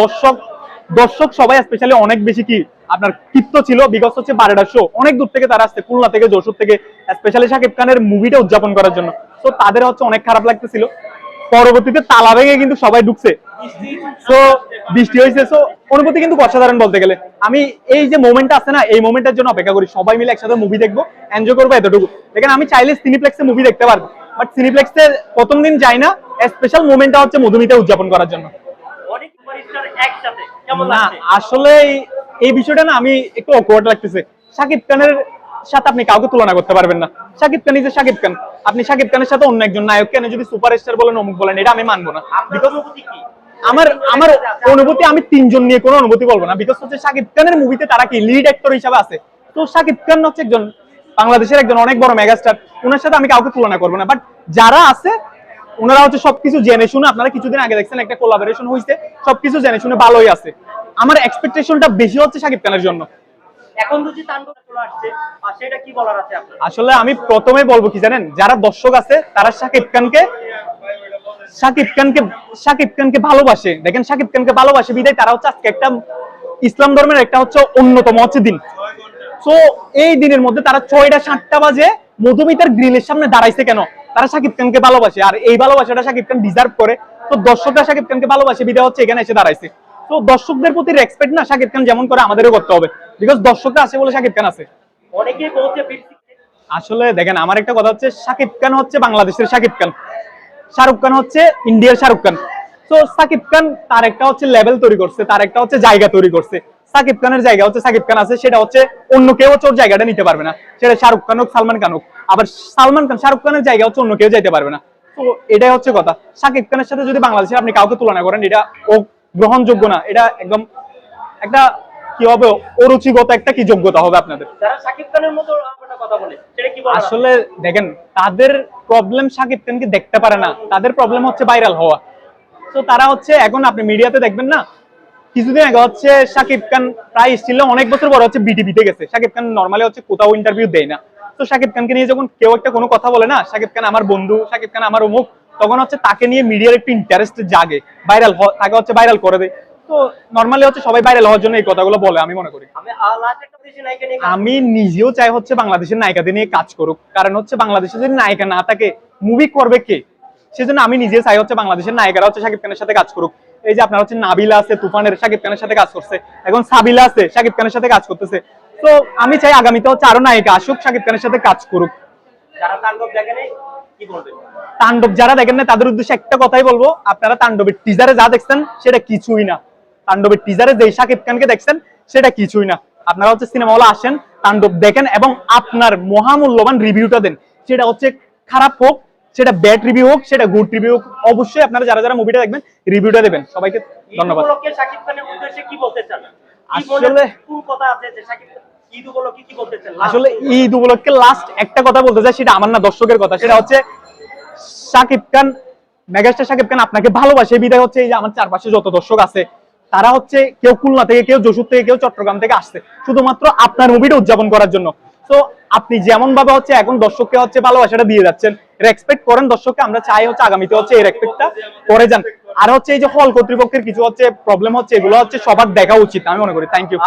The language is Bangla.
দর্শক দর্শক সবাই স্পেশালি অনেক বেশি কি আপনার ছিল হচ্ছে শো অনেক দূর থেকে তারা আসছে, খুলনা থেকে, যশোর থেকে স্পেশালি শাকিব খানের মুভিটা উদযাপন করার জন্য। তো তাদের হচ্ছে অনেক খারাপ লাগতেছিল। পরবর্তীতে তালা ভেঙে কিন্তু সবাই ঢুকছে। বৃষ্টি হয়েছে। অনুভূতি কিন্তু অসাধারণ বলতে গেলে। আমি এই যে মোমেন্টটা আছে না, এই মোমেন্টের জন্য অপেক্ষা করি। সবাই মিলে একসাথে মুভি দেখব। এনজয় করব এতটুকু। দেখেন আমি চাইলে সিনিপ্লেক্সে মুভি দেখতে পারব। বাট সিনিপ্লেক্সে প্রথম দিন যাই না স্পেশাল মোমেন্টটা হচ্ছে মধুমিতা উদযাপন করার জন্য অনেক সুপারস্টার একসাথে কেমন না আসলে এই- বিষয়টা না আমি একটু অকওয়ার্ড লাগতেছে। শাকিব খানের সাথে আপনি কাউকে তুলনা করতে পারবেন না। শাকিব খান ইজ শাকিব খান আপনি শাকিব খানের সাথে অন্য একজন নায়ক কেন? যদি সুপারস্টার বলেন অমুক বলেন এটা আমি মানবো না। কি? আমার আমার অনুভূতি আমি তিনজন নিয়ে কোনো অনুভূতি বলব না। বিকজ হচ্ছে শাকিব খানের মুভিতে তারা কি লিড অ্যাক্টর হিসাবে আছে? তো শাকিব খান হচ্ছে একজন বাংলাদেশের একজন অনেক বড় মেগাস্টার ওনার সাথে আমি কাউকে তুলনা করব না। বাট যারা আছে ওনারা হচ্ছে সবকিছু জেনে শুনে আপনারা কিছুদিন আগে দেখছেন একটা কোলাবোরেশন হয়েছে সবকিছু জেনে শুনে ভালোই আছে। আমার এক্সপেকটেশনটা বেশি হচ্ছে শাকিব খানের জন্য। এখন যদি চলে আসছে সেটা কি বলার আছে আসলে আমি প্রথমে বলব কি জানেন যারা দর্শক আছে তারা শাকিব খানকে শাকিব খানকে শাকিব খানকে ভালোবাসে। দেখেন শাকিব খানকে ভালোবাসে বিদায় তারা হচ্ছে আজকে একটা ইসলাম ধর্মের একটা হচ্ছে অন্যতম হচ্ছে দিন। তো এই দিনের মধ্যে তারা ছয়টা সাতটা বাজে মধুমিতার গ্রিলের সামনে দাঁড়াইছে কেন? তারা শাকিব খানকে ভালোবাসে। আর এই ভালোবাসাটা শাকিব খান ডিজার্ভ করে। তো দর্শকরা শাকিব খানকে ভালোবাসে বিদায় হচ্ছে এখানে এসে দাঁড়াইছে। তো দর্শকদের প্রতি রেসপেক্ট না শাকিব খান যেমন করে আমাদেরও করতে হবে। বিকজ দর্শকরা আছে বলে শাকিব খান আছে। অনেকেই বলছে আসলে দেখেন আমার একটা কথা হচ্ছে শাকিব খান হচ্ছে বাংলাদেশের শাকিব খান। শাহরুখ খান হচ্ছে ইন্ডিয়ার শাহরুখ খান। তো সাকিব খান তার একটা হচ্ছে লেভেল তৈরি করছে তার একটা হচ্ছে জায়গা তৈরি করছে। সাকিব খানের জায়গা হচ্ছে সাকিব খান আছে সেটা হচ্ছে অন্য কেউ হচ্ছে ওর জায়গাটা নিতে পারবে না। সেটা শাহরুখ খান হোক সালমান খান হোক। আবার সালমান খান শাহরুখ খানের জায়গা হচ্ছে অন্য কেউ যাইতে পারবে না। তো এটাই হচ্ছে কথা। সাকিব খানের সাথে যদি বাংলাদেশের আপনি কাউকে তুলনা করেন এটা ও গ্রহণযোগ্য না। এটা একদম একটা কি হবে অরুচিগত একটা কি যোগ্যতা হবে আপনাদের? আসলে দেখেন তাদের প্রবলেম সাকিব খানকে দেখতে পারে না। তাদের প্রবলেম হচ্ছে ভাইরাল হওয়া। তো তারা হচ্ছে এখন আপনি মিডিয়াতে দেখবেন না কিছুদিন আগে হচ্ছে সাকিব খান প্রায় স্টিল অনেক বছর পরে হচ্ছে বিটিভিতে গেছে। সাকিব খান নর্মালি হচ্ছে কোথাও ইন্টারভিউ দেয় না। তো সাকিব খানকে নিয়ে যখন কেউ একটা কোনো কথা বলে না সাকিব খান আমার বন্ধু সাকিব খান আমার অমুক তখন হচ্ছে তাকে নিয়ে মিডিয়ার একটু ইন্টারেস্ট জাগে ভাইরাল তাকে হচ্ছে ভাইরাল করে দেয়। তো নর্মালি হচ্ছে সবাই ভাইরাল হওয়ার জন্য এই কথাগুলো বলে আমি মনে করি। আমি নিজেও চাই হচ্ছে বাংলাদেশের নায়িকাদের নিয়ে কাজ করুক। কারণ হচ্ছে বাংলাদেশে যদি নায়িকা না থাকে মুভি করবে কে? সেজন্য আমি নিজে চাই হচ্ছে বাংলাদেশের নায়িকারা হচ্ছে শাকিব খানের সাথে কাজ করুক। এই যে আপনার হচ্ছে নাবিলা আছে তুফানের শাকিব খানের সাথে কাজ করছে এখন সাবিলা আছে শাকিব খানের সাথে কাজ করতেছে। তো আমি চাই আগামীতে হচ্ছে আরও নায়িকা আসুক শাকিব খানের সাথে কাজ করুক। যারা তাণ্ডব যারা দেখেন না তাদের উদ্দেশ্যে একটা কথাই বলব আপনারা তাণ্ডবের টিজারে যা দেখছেন সেটা কিছুই না। তাণ্ডবের টিজারে যে শাকিব খানকে দেখছেন সেটা কিছুই না। আপনারা হচ্ছে সিনেমা হলে আসেন তাণ্ডব দেখেন এবং আপনার মহামূল্যবান রিভিউটা দেন। সেটা হচ্ছে খারাপ হোক সেটা ব্যাড রিভিউ হোক সেটা গুড রিভিউ হোক অবশ্যই আপনারা যারা যারা মুভিটা দেখবেন রিভিউটা দেবেন। সবাইকে ধন্যবাদ। উপলক্ষে খানের উদ্দেশ্যে কি বলতে চান? আসলে- কথা আছে যে আসলে ঈদ উপলক্ষে লাস্ট একটা কথা বলতে চাই সেটা আমার না দর্শকের কথা। সেটা হচ্ছে শাকিব খান মেগাস্টার শাকিব খান আপনাকে ভালোবাসে। বিদায় হচ্ছে এই যে আমার চারপাশে যত দর্শক আছে তারা হচ্ছে কেউ খুলনা থেকে কেউ যশোর থেকে কেউ চট্টগ্রাম থেকে আসছে শুধুমাত্র আপনার মুভিটা উদযাপন করার জন্য। তো আপনি যেমন ভাবে হচ্ছে এখন দর্শককে হচ্ছে ভালোবাসাটা দিয়ে যাচ্ছেন রেসপেক্ট করেন দর্শককে, আমরা চাই হচ্ছে আগামীতে হচ্ছে এই রেসপেক্টটা করে যান। আর হচ্ছে এই যে হল কর্তৃপক্ষের কিছু হচ্ছে প্রবলেম হচ্ছে, এগুলো হচ্ছে সবার দেখা উচিত, আমি মনে করি। Thank you